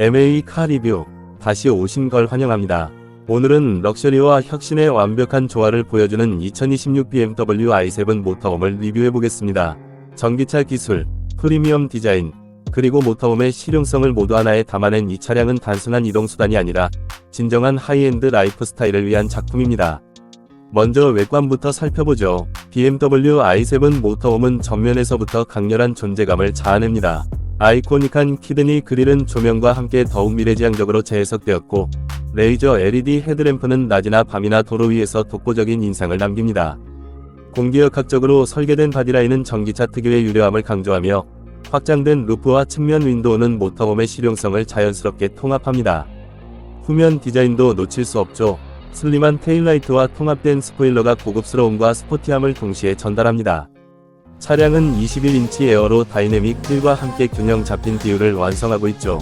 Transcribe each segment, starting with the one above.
MA 카 리뷰 다시 오신 걸 환영합니다. 오늘은 럭셔리와 혁신의 완벽한 조화를 보여주는 2026 BMW i7 모터홈을 리뷰해 보겠습니다. 전기차 기술, 프리미엄 디자인, 그리고 모터홈의 실용성을 모두 하나에 담아낸 이 차량은 단순한 이동수단이 아니라 진정한 하이엔드 라이프 스타일을 위한 작품입니다. 먼저 외관부터 살펴보죠. BMW i7 모터홈은 전면에서부터 강렬한 존재감을 자아냅니다. 아이코닉한 키드니 그릴은 조명과 함께 더욱 미래지향적으로 재해석되었고, 레이저 LED 헤드램프는 낮이나 밤이나 도로 위에서 독보적인 인상을 남깁니다. 공기역학적으로 설계된 바디라인은 전기차 특유의 유려함을 강조하며, 확장된 루프와 측면 윈도우는 모터홈의 실용성을 자연스럽게 통합합니다. 후면 디자인도 놓칠 수 없죠. 슬림한 테일라이트와 통합된 스포일러가 고급스러움과 스포티함을 동시에 전달합니다. 차량은 21인치 에어로 다이내믹 휠과 함께 균형 잡힌 비율을 완성하고 있죠.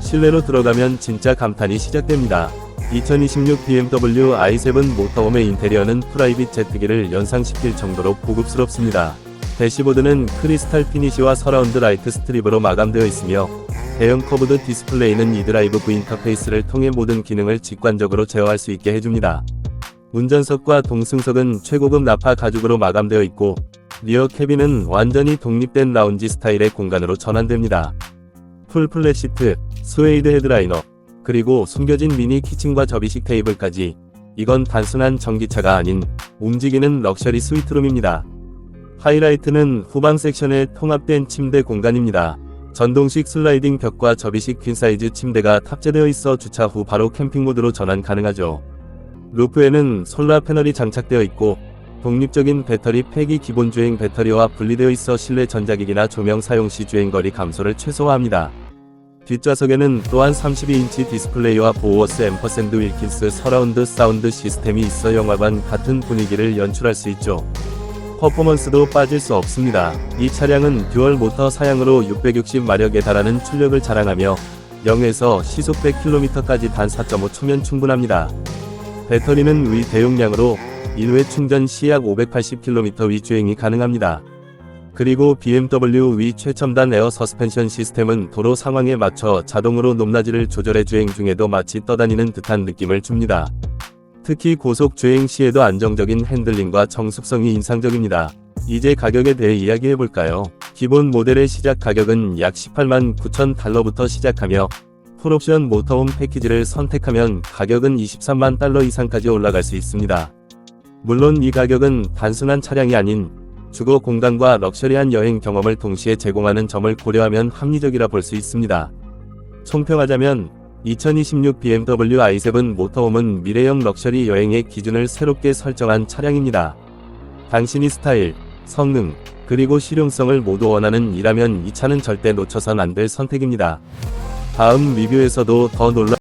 실내로 들어가면 진짜 감탄이 시작됩니다. 2026 BMW i7 모터홈의 인테리어는 프라이빗 제트기를 연상시킬 정도로 고급스럽습니다. 대시보드는 크리스탈 피니시와 서라운드 라이트 스트립으로 마감되어 있으며 대형 커브드 디스플레이는 이드라이브 구 인터페이스를 통해 모든 기능을 직관적으로 제어할 수 있게 해줍니다. 운전석과 동승석은 최고급 나파 가죽으로 마감되어 있고 리어 캐빈은 완전히 독립된 라운지 스타일의 공간으로 전환됩니다. 풀 플랫 시트, 스웨이드 헤드라이너, 그리고 숨겨진 미니 키친과 접이식 테이블까지 이건 단순한 전기차가 아닌 움직이는 럭셔리 스위트룸입니다. 하이라이트는 후방 섹션에 통합된 침대 공간입니다. 전동식 슬라이딩 벽과 접이식 퀸사이즈 침대가 탑재되어 있어 주차 후 바로 캠핑 모드로 전환 가능하죠. 루프에는 솔라 패널이 장착되어 있고 독립적인 배터리 팩이 기본 주행 배터리와 분리되어 있어 실내 전자기기나 조명 사용 시 주행거리 감소를 최소화합니다. 뒷좌석에는 또한 32인치 디스플레이와 보어스 앰퍼샌드 윌킨스 서라운드 사운드 시스템이 있어 영화관 같은 분위기를 연출할 수 있죠. 퍼포먼스도 빠질 수 없습니다. 이 차량은 듀얼 모터 사양으로 660마력에 달하는 출력을 자랑하며 0에서 시속 100km까지 단 4.5초면 충분합니다. 배터리는 위 대용량으로 1회 충전 시 약 580km 위 주행이 가능합니다. 그리고 BMW 위 최첨단 에어 서스펜션 시스템은 도로 상황에 맞춰 자동으로 높낮이를 조절해 주행 중에도 마치 떠다니는 듯한 느낌을 줍니다. 특히 고속 주행 시에도 안정적인 핸들링과 정숙성이 인상적입니다. 이제 가격에 대해 이야기해 볼까요? 기본 모델의 시작 가격은 약 18만 9천 달러부터 시작하며 풀옵션 모터홈 패키지를 선택하면 가격은 23만 달러 이상까지 올라갈 수 있습니다. 물론 이 가격은 단순한 차량이 아닌 주거 공간과 럭셔리한 여행 경험을 동시에 제공하는 점을 고려하면 합리적이라 볼 수 있습니다. 총평하자면 2026 BMW i7 모터홈은 미래형 럭셔리 여행의 기준을 새롭게 설정한 차량입니다. 당신이 스타일, 성능, 그리고 실용성을 모두 원하는 이라면 이 차는 절대 놓쳐선 안 될 선택입니다. 다음 리뷰에서도 더 놀라